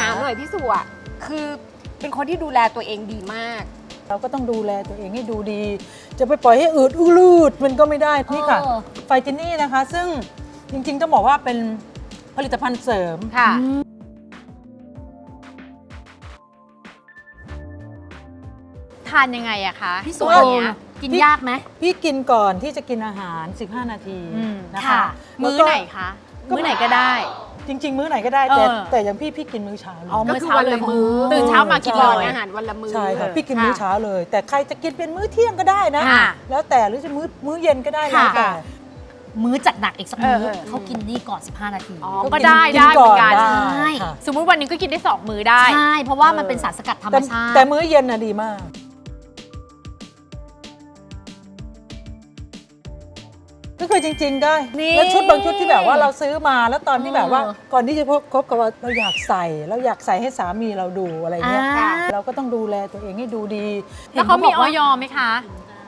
ถามหน่อยพี่สุอะคือเป็นคนที่ดูแลตัวเองดีมาก เราก็ต้องดูแลตัวเองให้ดูดี จะไปปล่อยให้อืดอือลืดมันก็ไม่ได้นี่ค่ะ เออ ไฟจินี่นะคะ ซึ่งจริงๆต้องบอกว่าเป็นผลิตภัณฑ์เสริม ค่ะ ทานยังไงอะคะพี่สุตัวเนี้ย กินยากไหม พี่กินก่อนที่จะกินอาหาร 15 นาทีอืมนะคะค่ะมื้อแล้วก็ ไหนคะมื้อไหนก็ได้ จริง ๆ มื้อไหนก็ได้แต่เออ แต่อย่างพี่พี่กินมื้อเช้าเลย อ๋อมื้ก็คือเช้าวันเลละยมื้อ ตื่นเช้ามากินใช่เลก่อนยอาหารวันละมื้อ ใช่ค่ะพี่กินมื้อเช้าเลย แต่ใครจะกินเป็นมื้อเที่ยงก็ได้นะ ค่ะแล้วแต่หรือจะมื้อมื้อเย็นก็ได้แล้วค่ะ แต่ มื้อจัดหนักอีกสักมื้อเออเออ เขากินนี่ก่อน 15 นาที อ๋อก็ได้ได้เหมือนกัน ได้ใช่ค่ะสมมุติวันหนึงก็กินได้สองมื้อได้ ใช่ เพราะว่ามันเป็นสารสกัดธรรมแต่ชาติ แต่มื้อเย็นน่ะดีมาก ก็คือจริง ๆ ได้นี่แล้วชุดบางชุดที่แบบว่าเราซื้อมาแล้วตอนที่แบบว่า เออก่อนที่จะพบคบกับว่าเราอยากใส่เราอยากใส่ให้สามีเราดูอะไรเงี้ยอ่า เราก็ต้องดูแลตัวเองให้ดูดีแล้วเขามีห็นอบอกยว่าไหมคะ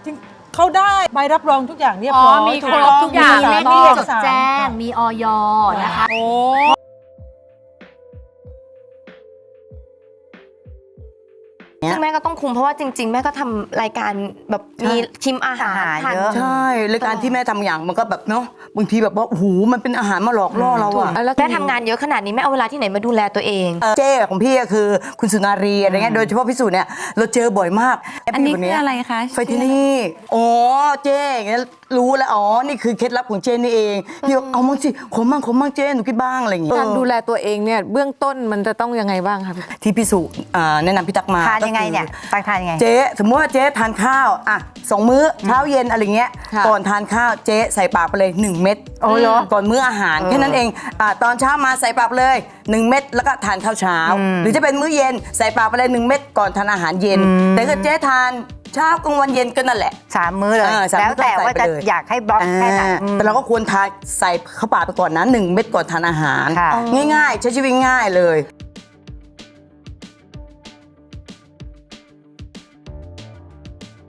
จริงเขาได้ใบรับรองทุกอย่างเรียบอ๋อร้อยมีถูครบต้ทุกอย่าง มีเลเลขขที่เอจกดสารแจ้งค่ะมีออยนะคะ โอ้ ซึ่งแม่ก็ต้องคุมเพราะว่าจริง ๆ แม่ก็ทำรายการแบบมีชิมอาหารทานใช่รายการที่แม่ทำอย่างมันก็แบบเนาะบางทีแบบว่าโอ้โหมันเป็นอาหารมาหลอกล่อเราอะแม่ทำงานเยอะขนาดนี้แม่เอาเวลาที่ไหนมาดูแลตัวเอง เจ้ของพี่ก็คือคุณสุนารีอะไรเงี้ยโดยเฉพาะพี่สุเนี่ยเราเจอบ่อยมากอันนี้คืออะไรคะ ไฟที่นี่อ๋อเจ้อย่างเงี้ยรู้แล้วอ๋อนี่คือเคล็ดลับของเจ้นี่เองพี่บอกเอามั่งสิขมมั่งขมมั่งเจ้หนูคิดบ้างอะไรอย่างเงี้ยการดูแลตัวเองเนี่ยเบื้องต้นมันจะต้องยังไงบ้างคะที่พี่สุอ่าแนะนำพี่ตักมาทานยังไงเนี่ยก็คือตักทานยังไง เจ๊สมมติว่าเจ๊ทานข้าวอะสองมื้อเช้าเย็นอะไรเงี้ยค่ะก่อนทานข้าวเจ๊ใส่ปากไปเลย 1 เม็ดโอ้เหรอก่อนมื้ออาหารแค่นั้นเองอะตอนเช้ามาใส่ปากไปเลย 1 เม็ดแล้วก็ทานข้าวเช้า หรือจะเป็นมื้อเย็นใส่ปากไปเลย 1 เม็ดก่อนทานอาหารเย็น แต่ถ้าเจ๊ทาน เช้ากลางวันเย็นก็นั่นแหละ สามมื้อเลยเออสามมื้แล้วแต่อต้องใส่ว่าจะไปเลย อยากให้บล็อกแค่ไหนอ่าแต่เราก็ควรทานใส่เข้าปากไปก่อนนะหนึ่งเม็ดก่อนทานอาหาร ค่ะ ง่ายๆ ใช้ชีวิตง่ายเลย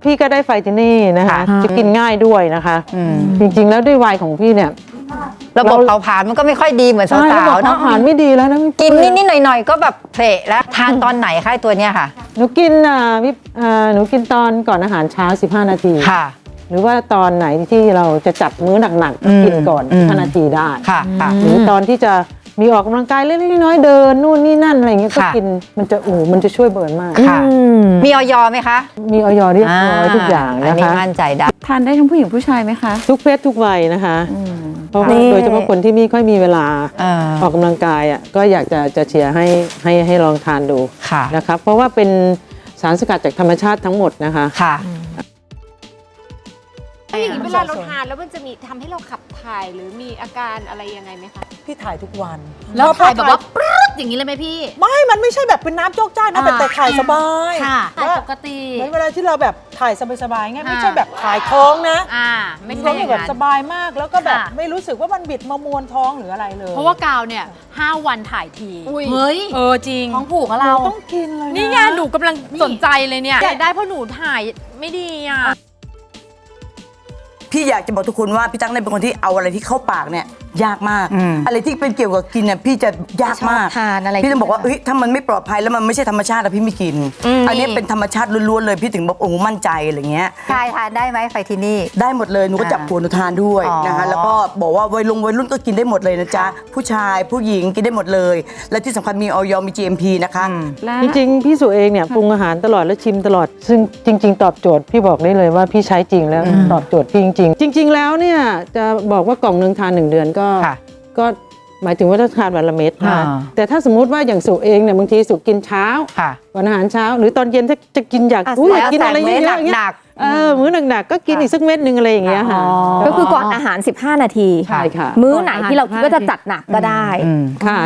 พี่ก็ได้ไฟที่นี่นะคะจะกินง่ายด้วยนะคะ จริงๆแล้วด้วยวัยของพี่เนี่ย ระบบเผาผลาญมันก็ไม่ค่อยดีเหมือนสาใช่ระบบวๆเนาะอาหารไม่ดีแล้วนะกินนิดๆหน่อยๆก็แบบเพลแล้วทานตอนไหนคะไอ้ตัวเนี้ยค่ะ หนูกินอ่าพี่อ่าหนูกินตอนก่อนอาหารเช้า 15 นาที ค่ะ หรือว่าตอนไหนที่เราจะจัดมื้อหนักๆก็กินก่อนอืม5นาทีได้ ค่ะค่ะ หรือตอนที่จะ มีออกกำลังกายเล็กๆน้อยๆเดินนู่นนี่นั่นอะไรเงี้ยก็ค่ะ กินมันจะโอ้โหมันจะช่วยเบิร์นมาก ค่ะมีออยไหมคะมีออยเรียบร้อยทุกอย่างอันนะนี้คะ มั่นใจได้ทานได้ทั้งผู้หญิงผู้ชายไหมคะ ทุกเพศทุกวัยนะคะเพราะว่านี่โดยเฉพาะคนที่ไม่ค่อยมีเวลาเออออกกำลังกายอะก็อยากจะจะเชียร์ให้ให้ให้ลองทานดูค่ะ นะครับเพราะว่าเป็นสารสกัดจากธรรมชาติทั้งหมดนะคะ ค่ะ อย่างนี้เวลาเราทานแล้วมันจะมีทำให้เราขับถ่ายหรือมีอาการอะไรยังไงไหมคะ พี่ถ่ายทุกวันแล้วพอถ่ายแบบว่าปรึ๊ดอย่างนี้เลยไหมพี่ ไม่ มันไม่ใช่แบบเป็นน้ำโจกจ้านะอ่าแต่แต่ถ่ายสบายค่ะถ่ายว่าปกติเหมือนเวลาที่เราแบบถ่ายสบายๆไงไม่อ่าใช่แบบถ่ายท้องนะอ่าไม่ท้ใช่องอย่างแบบนั้นสบายมากแล้วก็แบบค่ะไม่รู้สึกว่ามันบิดมามวนท้องหรืออะไรเลย เพราะว่ากาวเนี่ยห้าวันถ่ายทีเฮ้ยเออจริงท้องผูกอะเราเราต้องกินเลยะนี่ไงหนูกำลังสนใจเลยเนี่ยอยากได้เพราะหนูถ่ายไม่ดีอะ พี่อยากจะบอกทุกคนว่าพี่ตั๊กเนี่ยเป็นคนที่เอาอะไรที่เข้าปากเนี่ย ยากมากอืมอะไรที่เป็นเกี่ยวกับกินเนี่ยพี่จะยากมากชอบทานอะไรพี่ต้องบอกว่าเอ้ยถ้ามันไม่ปลอดภัยแล้วมันไม่ใช่ธรรมชาติแล้วพี่ไม่กินอืมอันนี้เป็นธรรมชาติล้วนๆเลยพี่ถึงแบบโอ้โหมั่นใจอะไรเงี้ยชายทานได้ไหมไฟที่นี่ ได้หมดเลยหนูก็จับผัวหนูทานด้วยอ๋อนะคะแล้วก็บอกว่าวัยลงวัยรุ่นก็กินได้หมดเลยนะจ๊ะผู้ชายผู้หญิงกินได้หมดเลย และที่สำคัญมีออยมี GMP นะคะและจริงๆพี่สุเองเนี่ยปรุงอาหารตลอดและชิมตลอด ซึ่งจริง ๆ ตอบโจทย์พี่บอกได้เลยว่าพี่ใช้จริงแล้วตอบโจทย์พี่จริง ๆ จริง ๆ แล้วเนี่ยจะบอกว่ากล่องหนึ่งทานหนึ่งเดือนก็ค่ะก็หมายถึงว่าถ้าทานวันละเม็ดนะอ่า แต่ถ้าสมมุติว่าอย่างสุเองเนี่ยบางทีสุกินเช้าค่ะก่อนอาหารเช้า หรือตอนเย็นถ้าจะกินอยากอะอุ๊ยอยากแล้วกินอะไรแต่เยมื้อะอๆอย่างเงี้หนัยกเออมื้อหนักๆก็กินอีกสักเม็ดหนึ่งอะไรอย่างเงี้ยค่ะก็คือก่อนอาหาร 15 นาที ใช่ค่ะ มื้อไหนที่เราคิดว่าจะจัดหนักก็ได้อืมค่ะ